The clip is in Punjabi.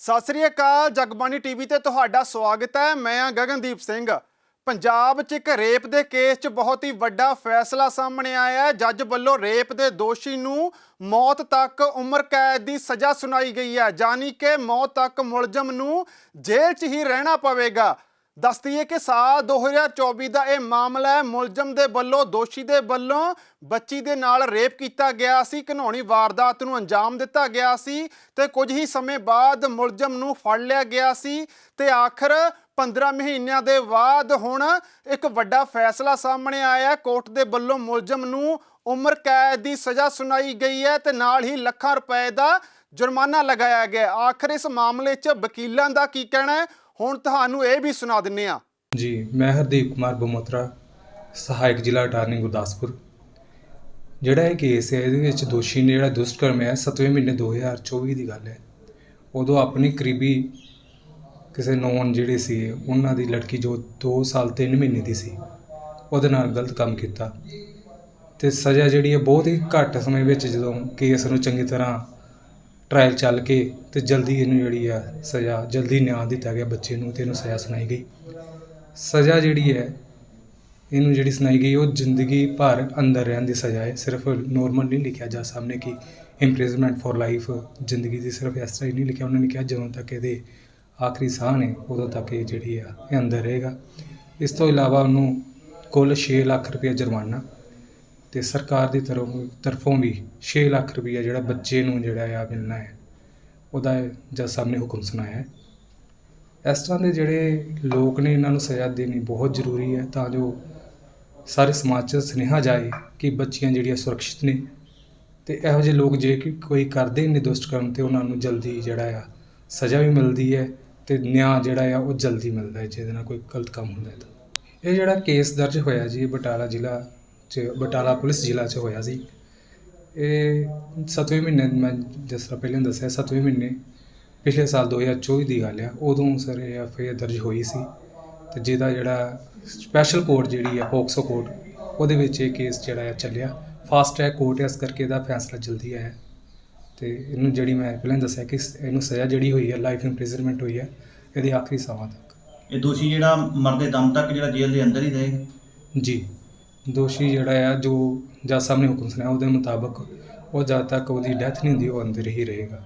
ਸਤਿ ਸ੍ਰੀ ਅਕਾਲ, ਜਗਬਾਣੀ ਟੀਵੀ ਤੇ ਤੁਹਾਡਾ ਸਵਾਗਤ ਹੈ। ਮੈਂ ਹਾਂ ਗਗਨਦੀਪ ਸਿੰਘ। ਪੰਜਾਬ 'ਚ ਇੱਕ ਰੇਪ ਦੇ ਕੇਸ 'ਚ ਬਹੁਤ ਹੀ ਵੱਡਾ ਫੈਸਲਾ ਸਾਹਮਣੇ ਆਇਆ ਹੈ। ਜੱਜ ਵੱਲੋਂ ਰੇਪ ਦੇ ਦੋਸ਼ੀ ਨੂੰ ਮੌਤ ਤੱਕ ਉਮਰ ਕੈਦ ਦੀ ਸਜ਼ਾ ਸੁਣਾਈ ਗਈ ਹੈ। ਜਾਨੀ ਕਿ ਮੌਤ ਤੱਕ ਮੁਲਜ਼ਮ ਨੂੰ ਜੇਲ੍ਹ 'ਚ ਹੀ ਰਹਿਣਾ ਪਵੇਗਾ। ਦੱਸਦੀਏ ਕਿ ਸਾਲ 2024 ਦਾ ਇਹ ਮਾਮਲਾ ਹੈ। ਮੁਲਜ਼ਮ ਦੇ ਵੱਲੋਂ, ਦੋਸ਼ੀ ਦੇ ਵੱਲੋਂ ਬੱਚੀ ਦੇ ਨਾਲ ਰੇਪ ਕੀਤਾ ਗਿਆ ਸੀ। ਘਨੌਣੀ ਵਾਰਦਾਤ ਨੂੰ ਅੰਜਾਮ ਦਿੱਤਾ ਗਿਆ ਸੀ ਤੇ ਕੁਝ ਹੀ ਸਮੇਂ ਬਾਅਦ ਮੁਲਜ਼ਮ ਨੂੰ ਫੜ ਲਿਆ ਗਿਆ ਸੀ ਤੇ ਆਖਰ 15 ਮਹੀਨਿਆਂ ਦੇ ਬਾਅਦ ਹੁਣ ਇੱਕ ਵੱਡਾ ਫੈਸਲਾ ਸਾਹਮਣੇ ਆਇਆ ਕੋਰਟ ਦੇ ਵੱਲੋਂ ਮੁਲਜ਼ਮ ਨੂੰ ਉਮਰ ਕੈਦ ਦੀ ਸਜ਼ਾ ਸੁਣਾਈ ਗਈ ਹੈ ਤੇ ਨਾਲ ਹੀ ਲੱਖਾਂ ਰੁਪਏ ਦਾ ਜੁਰਮਾਨਾ ਲਗਾਇਆ ਗਿਆ ਆਖਰ ਇਸ ਮਾਮਲੇ 'ਚ ਵਕੀਲਾਂ ਦਾ ਕੀ ਕਹਿਣਾ ਹੈ? ਹੁਣ ਤੁਹਾਨੂੰ ਇਹ ਵੀ ਸੁਣਾ ਦਿੰਨੇ ਆ। ਜੀ, ਮੈਂ ਹਰਦੀਪ ਕੁਮਾਰ ਬਮੋਤਰਾ, ਸਹਾਇਕ ਜ਼ਿਲ੍ਹਾ ਅਟਾਰਨੀ ਗੁਰਦਾਸਪੁਰ। ਜਿਹੜਾ ਇਹ ਕੇਸ ਹੈ, ਇਹਦੇ ਵਿੱਚ ਦੋਸ਼ੀ ਨੇ ਜਿਹੜਾ ਦੁਸ਼ਕਰਮ ਹੈ 7ਵੇਂ ਮਹੀਨੇ 2024 ਦੀ ਗੱਲ ਹੈ। ਉਦੋਂ ਆਪਣੀ ਕਰੀਬੀ ਕਿਸੇ ਨੌਨ ਜਿਹੜੇ ਸੀ, ਉਹਨਾਂ ਦੀ ਲੜਕੀ ਜੋ 2 ਸਾਲ 3 ਮਹੀਨੇ ਦੀ ਸੀ, ਉਹਦੇ ਨਾਲ ਗਲਤ ਕੰਮ ਕੀਤਾ। ਤੇ ਸਜ਼ਾ ਜਿਹੜੀ ਹੈ ਬਹੁਤ ਹੀ ਘੱਟ ਸਮੇਂ ਵਿੱਚ ਜਦੋਂ ਕੇਸ ਨੂੰ ਚੰਗੀ ਤਰ੍ਹਾਂ ਟਰਾਇਲ ਚੱਲ ਕੇ ਤੇ ਜਲਦੀ ਇਹਨੂੰ ਜਿਹੜੀ ਆ ਸਜ਼ਾ, ਜਲਦੀ ਨਿਆਂ ਦਿੱਤਾ ਗਿਆ ਬੱਚੇ ਨੂੰ ਤੇ ਇਹਨੂੰ ਸਜ਼ਾ ਸੁਣਾਈ ਗਈ। ਸਜ਼ਾ ਜਿਹੜੀ ਹੈ, ਇਹਨੂੰ ਜਿਹੜੀ ਸੁਣਾਈ ਗਈ, ਉਹ ਜ਼ਿੰਦਗੀ ਭਰ ਅੰਦਰ ਰਹਿਣ ਦੀ ਸਜ਼ਾ ਹੈ। ਸਿਰਫ ਨੋਰਮਲ ਨਹੀਂ ਲਿਖਿਆ ਜਾ ਸਾਹਮਣੇ ਕਿ ਇੰਪ੍ਰਿਜ਼ਨਮੈਂਟ ਫॉर ਲਾਈਫ ਜ਼ਿੰਦਗੀ ਦੀ ਸਿਰਫ ਇਸ ਤਰ੍ਹਾਂ ਹੀ ਨਹੀਂ ਲਿਖਿਆ। ਉਹਨਾਂ ਨੇ ਕਿਹਾ ਜਦੋਂ ਤੱਕ ਇਹਦੇ ਆਖਰੀ ਸਾਹ ਨੇ, ਉਦੋਂ ਤੱਕ ਇਹ ਜਿਹੜੀ ਆ, ਇਹ ਅੰਦਰ ਰਹੇਗਾ। ਇਸ ਤੋਂ ਇਲਾਵਾ ਉਹਨੂੰ ਕੁੱਲ 6 ਲੱਖ ਰੁਪਏ ਜੁਰਮਾਨਾ ਅਤੇ ਸਰਕਾਰ ਦੀ ਤਰਫ ਤਰਫੋਂ ਵੀ ਛੇ ਲੱਖ ਰੁਪਈਆ ਜਿਹੜਾ ਬੱਚੇ ਨੂੰ ਜਿਹੜਾ ਆ ਮਿਲਣਾ ਹੈ, ਉਹਦਾ ਜੱਜ ਸਾਹਿਬ ਨੇ ਹੁਕਮ ਸੁਣਾਇਆ ਹੈ। ਇਸ ਤਰ੍ਹਾਂ ਦੇ ਜਿਹੜੇ ਲੋਕ ਨੇ, ਇਹਨਾਂ ਨੂੰ ਸਜ਼ਾ ਦੇਣੀ ਬਹੁਤ ਜ਼ਰੂਰੀ ਹੈ ਤਾਂ ਜੋ ਸਾਰੇ ਸਮਾਜ 'ਚ ਸੁਨੇਹਾ ਜਾਏ ਕਿ ਬੱਚੀਆਂ ਜਿਹੜੀਆਂ ਸੁਰੱਖਿਅਤ ਨੇ ਤੇ ਇਹੋ ਜਿਹੇ ਲੋਕ ਜੇ ਕਿ ਕੋਈ ਕਰਦੇ ਨੇ ਦੁਸ਼ਟ ਕਰਮ ਤੇ ਉਹਨਾਂ ਨੂੰ ਜਲਦੀ ਜਿਹੜਾ ਆ ਸਜ਼ਾ ਵੀ ਮਿਲਦੀ ਹੈ ਤੇ ਨਿਆਂ ਜਿਹੜਾ ਆ ਉਹ ਜਲਦੀ ਮਿਲਦਾ ਹੈ ਜਿਹਦੇ ਨਾਲ ਕੋਈ ਗਲਤ ਕੰਮ ਹੁੰਦਾ ਹੈ। ਇਹ ਜਿਹੜਾ ਕੇਸ ਦਰਜ ਹੋਇਆ ਜੀ ਬਟਾਲਾ ਜ਼ਿਲ੍ਹਾ 'ਚ ਬਟਾਲਾ ਪੁਲਿਸ ਜ਼ਿਲ੍ਹਾ 'ਚ ਹੋਇਆ ਸੀ। ਇਹ 7ਵੇਂ ਮਹੀਨੇ ਮੈਂ ਜਿਸ ਤਰ੍ਹਾਂ ਪਹਿਲਾਂ ਦੱਸਿਆ 7ਵੇਂ ਮਹੀਨੇ ਪਿਛਲੇ ਸਾਲ 2024 ਦੀ ਗੱਲ ਆ ਉਦੋਂ ਸਰ ਇਹ ਐਫ ਆਈ ਆਰ ਦਰਜ ਹੋਈ ਸੀ ਤੇ ਜਿਹਦਾ ਜਿਹੜਾ ਸਪੈਸ਼ਲ ਕੋਰਟ ਜਿਹੜੀ ਆ ਪੋਕਸੋ ਕੋਰਟ ਉਹਦੇ ਵਿੱਚ ਇਹ ਕੇਸ ਜਿਹੜਾ ਆ ਚੱਲਿਆ। ਫਾਸਟ ਟਰੈਕ ਕੋਰਟ ਇਸ ਕਰਕੇ ਇਹਦਾ ਫੈਸਲਾ ਜਲਦੀ ਆਇਆ। ਤੇ ਇਹਨੂੰ ਜਿਹੜੀ ਮੈਂ ਪਹਿਲਾਂ ਦੱਸਿਆ ਕਿ ਇਹਨੂੰ ਸਜ਼ਾ ਜਿਹੜੀ ਹੋਈ ਹੈ ਲਾਈਫ ਇੰਪ੍ਰਿਜ਼ਨਮੈਂਟ ਹੋਈ ਹੈ ਇਹਦੀ ਆਖਰੀ ਸਾਹਾਂ ਤੱਕ। ਇਹ ਦੋਸ਼ੀ ਜਿਹੜਾ ਮਰਦੇ ਦਮ ਤੱਕ ਜਿਹੜਾ ਜੇਲ੍ਹ ਦੇ ਅੰਦਰ ਹੀ ਰਹੇਗਾ ਜੀ। ਦੋਸ਼ੀ ਜਿਹੜਾ ਆ, ਜੋ ਜੱਜ ਸਾਹਿਬ ਨੇ ਹੁਕਮ ਸੁਣਾਇਆ ਉਹਦੇ ਮੁਤਾਬਕ ਉਹ ਜਦ ਤੱਕ ਉਹਦੀ ਡੈਥ ਨਹੀਂ ਹੁੰਦੀ, ਉਹ ਅੰਦਰ ਹੀ ਰਹੇਗਾ।